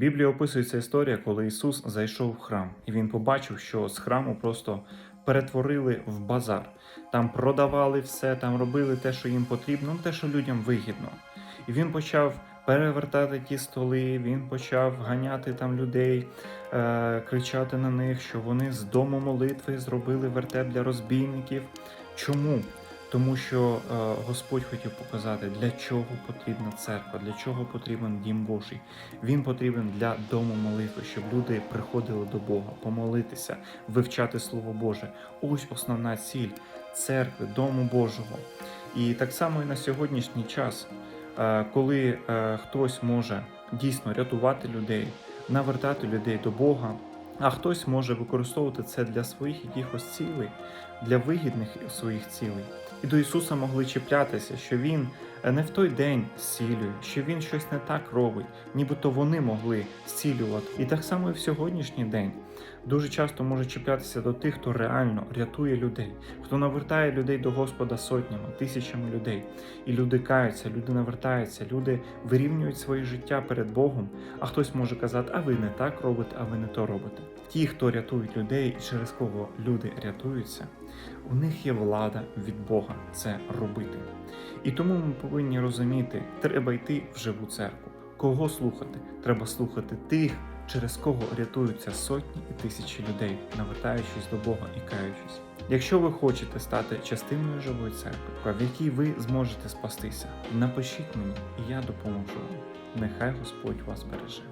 В описується історія, коли Ісус зайшов в храм, і він побачив, що з храму просто перетворили в базар. Там продавали все, там робили те, що їм потрібно, ну те, що людям вигідно. І він почав перевертати ті столи, він почав ганяти там людей, е, кричати на них, що вони з дому молитви зробили вертеп для розбійників. Чому? Тому що е, Господь хотів показати, для чого потрібна церква, для чого потрібен дім Божий. Він потрібен для дому молитви, щоб люди приходили до Бога, помолитися, вивчати Слово Боже. Ось основна ціль церкви, дому Божого. І так само і на сьогоднішній час, е, коли е, хтось може дійсно рятувати людей, навертати людей до Бога, а хтось може використовувати це для своїх якихось цілей, для вигідних своїх цілей. І до Ісуса могли чіплятися, що Він не в той день зцілює, що Він щось не так робить, нібито вони могли зцілювати. І так само і в сьогоднішній день дуже часто може чіплятися до тих, хто реально рятує людей, хто навертає людей до Господа сотнями, тисячами людей. І люди каються, люди навертаються, люди вирівнюють своє життя перед Богом. А хтось може казати, а ви не так робите, а ви не то робите. Ті, хто рятують людей, і через кого люди рятуються, у них є влада від Бога це робити. І тому ми повинні розуміти, треба йти в живу церкву. Кого слухати? Треба слухати тих, через кого рятуються сотні і тисячі людей, навертаючись до Бога і каючись. Якщо ви хочете стати частиною живої церкви, в якій ви зможете спастися, напишіть мені, і я допоможу вам. Нехай Господь вас береже.